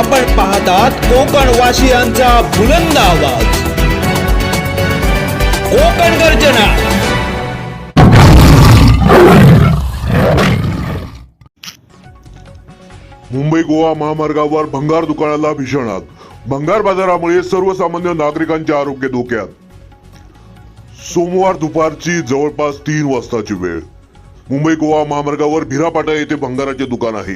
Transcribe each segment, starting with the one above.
आपण पाहतात कोकण वासियांचा बुलंद आवाज. कोकण गर्जना. मुंबई गोवा महामार्गावर भंगार दुकानाला भीषण आग भंगार बाजारामुळे सर्वसामान्य नागरिकांचे आरोग्य धोक्यात. सोमवार दुपारची जवळपास तीन वाजताची वेळ. मुंबई गोवा महामार्गावर भिरापाटा येथे भंगाराचे दुकान आहे.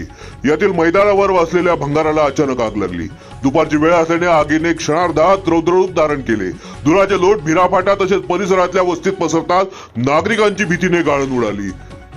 यातील मैदानावर वाचलेल्या भंगाराला अचानक आग लागली. दुपारची वेळ असल्याने आगीने क्षणार्धात रौद्ररूप धारण केले. धुराचे लोट भिरापाटा तसेच परिसरातल्या वस्तीत पसरताच नागरिकांची भीतीने गाळण उडाली.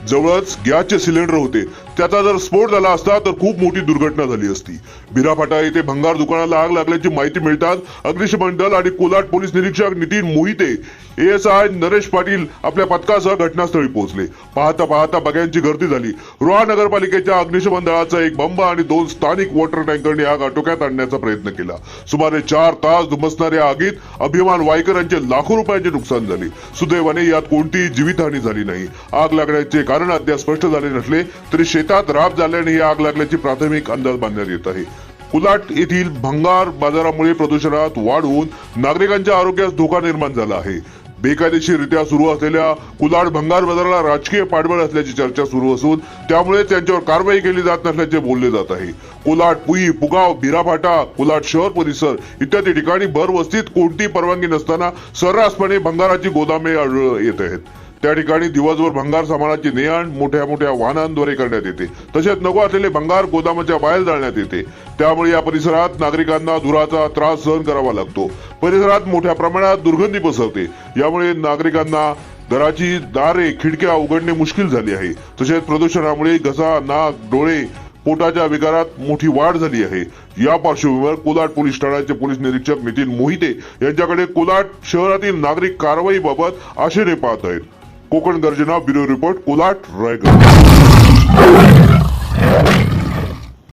जवळच गॅसचे सिलेंडर होते. त्याचा जर स्फोट झाला असता तर खूप मोठी दुर्घटना झाली असती. बिराफाटा येथे भंगार दुकानाला आग लागल्याची माहिती मिळताच अग्निशमन दल आणि कोलाट पोलीस निरीक्षक नितीन मोहिते एएसआय नरेश पाटील आपल्या पथकासह घटनास्थळी पोहोचले. पाहता पाहता बग्यांची गर्दी झाली. रोहा नगरपालिकेच्या अग्निशमन दलाचा एक बंब आणि दोन स्थानिक वॉटर टँकरने आग आटोक्यात आणण्याचा प्रयत्न केला. सुमारे चार तास धुमसणाऱ्या आगीत अभिमान वायकर यांचे लाखो रुपयांचे नुकसान झाले. सुदैवाने यात कोणतीही जीवितहानी झाली नाही. आग लागण्याचे कारण अद्याप स्पष्ट झाले नसले तरी शेतात राब झाल्याने ही आग लागल्याची प्राथमिक अंदाज बांधण्यात येत आहे. कुलाट येथील भंगार बाजारामुळे प्रदूषणात वाढ होऊन नागरिकांच्या आरोग्यास धोका निर्माण झाला आहे. बेकायदेशीररित्या सुरू असलेल्या कुलाड भंगार बाजाराला राजकीय पाठबळ असल्याची चर्चा सुरू असून त्यामुळे त्यांच्यावर कारवाई केली जात नसल्याचे बोलले जात आहे. कोलाट पुई पुगाव बिराफाटा कोलाट शहर परिसर इत्यादी ठिकाणी भरवस्तीत कोणती परवानगी नसताना सर्रासपणे भंगाराची गोदामे आढळून येत आहेत. त्या ठिकाणी दिवसभर भंगार सामानाची ने आण मोठ्या मोठ्या वाहनांद्वारे करण्यात येते. तसेच नको असलेले भंगार गोदामाच्या बाहेर जाळण्यात येते. त्यामुळे या परिसरात नागरिकांना धुराचा त्रास सहन करावा लागतो. परिसरात मोठ्या प्रमाणात दुर्गंधी पसरते. यामुळे नागरिकांना घराची दारे खिडक्या उघडणे मुश्किल झाली आहे. तसेच प्रदूषणामुळे घसा नाक डोळे पोटाच्या विकारात मोठी वाढ झाली आहे. या पार्श्वभूमीवर कोलाट पोलीस ठाण्याचे पोलीस निरीक्षक नितीन मोहिते यांच्याकडे कोलाट शहरातील नागरिक कारवाईबाबत आशेने पाहत आहेत. कोकण गर्जना ब्युरो रिपोर्ट कोलाट रायगड